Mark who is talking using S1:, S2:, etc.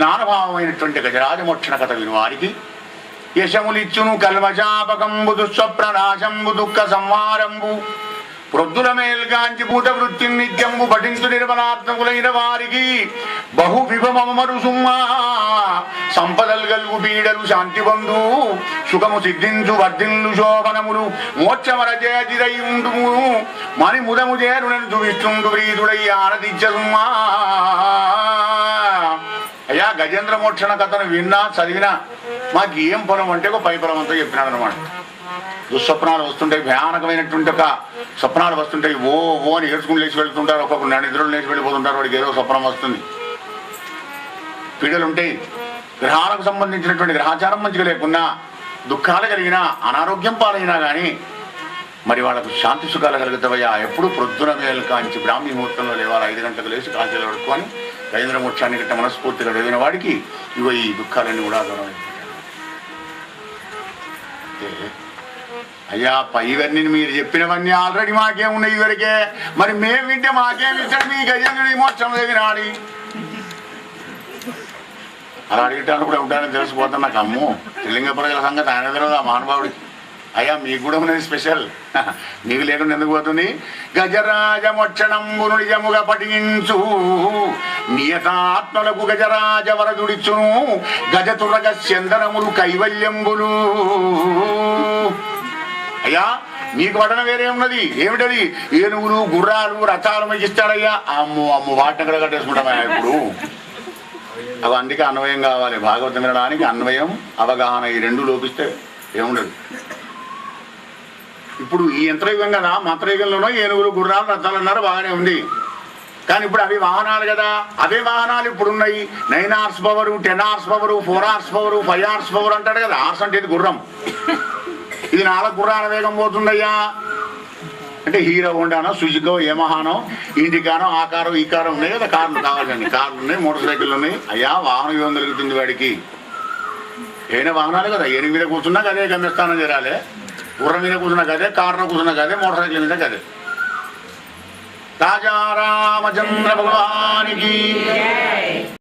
S1: స్నానభావమైనటువంటి గజరాజమోక్షణ కథ వినువారికి. యశములిచ్చును కల్మజాపకంబు దుస్వప్రనాశంబు దుఃఖ సంహారంబు ప్రొద్దుల మేల్గాంచి పూట వృత్తి నిత్యంబు పఠించు నిర్మలాత్మకులైన వారికి. బహు విభమరు సుమ్మా సంపదలు గలుగు పీడలు శాంతి బంధు సుఖము సిద్ధించు వర్ధిల్లు శోభనములు. మోక్షమర జయతిరై ఉండుము. మని ముదము చేరునను చూపిస్తుండు ప్రీతుడై ఆనదిచ్చ సుమ్మా గజేంద్ర మోక్షణ కథను విన్నా చదివినా మాకు ఏం పొలం అంటే ఒక పై పొలం అంతా చెప్పినాడు అనమాట దుస్వప్నాలు వస్తుంటాయి భయానకమైనటువంటి ఒక స్వప్నాలు వస్తుంటాయి. ఓ ఓ అని ఏడ్చుకుని లేచి వెళ్తుంటారు ఒక్కొక్క నా నిద్రలు లేచి వెళ్ళిపోతుంటారు వాడికి ఏదో స్వప్నం వస్తుంది. పీడలు ఉంటాయి. గ్రహాలకు సంబంధించినటువంటి గ్రహాచారం మంచిగా లేకున్నా దుఃఖాలు కలిగినా అనారోగ్యం పాలైనా కానీ మరి వాళ్ళకు శాంతి సుఖాలు కలుగుతావయ్యా. ఎప్పుడు ప్రొద్దున మేలు కాంచి బ్రాహ్మీ ముహూర్తంలో లేవాలి ఐదు గంటలకు లేచి కాంచెలు పడుకొని రవీంద్ర మోక్షాన్ని గట్ట మనస్ఫూర్తిగా చదివిన వాడికి ఇగో ఈ దుఃఖాలన్నీ కూడా దూరం అయిపోతాయి. అంటే, అయ్యా మీరు చెప్పినవన్నీ ఆల్రెడీ మాకేమున్నాయి ఇవరికే మరి మేము వింటే మాకేం ఇస్తాడు మీ గజేంద్రుడి మోక్షం దగ్గర అలా అడిగటానికి కూడా ఉంటానని తెలిసిపోతాను నాకు అమ్మో. త్రిలింగ ప్రజల సంగతి ఆయన తెలియదు ఆ మహానుభావుడికి. అయ్యా మీకు కూడా ఉన్నది స్పెషల్. మీకు లేకుండా ఎందుకు పోతుంది? గజరాజ మొచ్చనంబును నిజముగా పఠించు. నియతాత్మలకు గజరాజ వరదుడిచును గజతురగ చందనములు కైవల్యంబులు. అయ్యా నీకు వడన వేరే ఉన్నది. ఏమిటది? ఏనుగులు గుర్రాలు రథాలు మీకు ఇస్తాడయ్యా అమ్ము అమ్ము వాటిని కూడా కట్టేసుకుంటామయ్యా ఇప్పుడు. అవి అందుకే అన్వయం కావాలి. భాగవతం వినడానికి అన్వయం అవగాహన ఈ రెండు లోపిస్తే ఏముండదు. ఇప్పుడు ఈ యంత్రయుగం కదా మంత్రయుగంలోనో ఏనుగులు గుర్రాలు రథాలు అన్నారు బాగానే ఉంది. కానీ ఇప్పుడు అవి వాహనాలు కదా. అవే వాహనాలు ఇప్పుడు ఉన్నాయి nine horse power ten horse power four horse power five horse power అంటాడు కదా. అవర్స్ అంటే ఇది గుర్రం. ఇది నాలుగు గుర్రాల వేగం పోతుందయ్యా. అంటే హీరో హోండానో సుజుకో యమహానో ఇండికానో ఆ కారు ఈ కారు ఉన్నాయి కదా. కార్లు కావాలండి. కార్లు ఉన్నాయి మోటార్ సైకిళ్ళు ఉన్నాయి. అయ్యా వాహనం ఏం దొరుకుతుంది వాడికి. ఏమైనా వాహనాలు కదా. ఎనిమిది మీద కూర్చున్నా అదే గమ్యస్థానం చేరాలి. గుర్ర మీద కూర్చున్న కదే కారులో కూర్చున్న కదే మోటార్ సైకిల్ మీద కదే రాజారామచంద్ర భగవానికి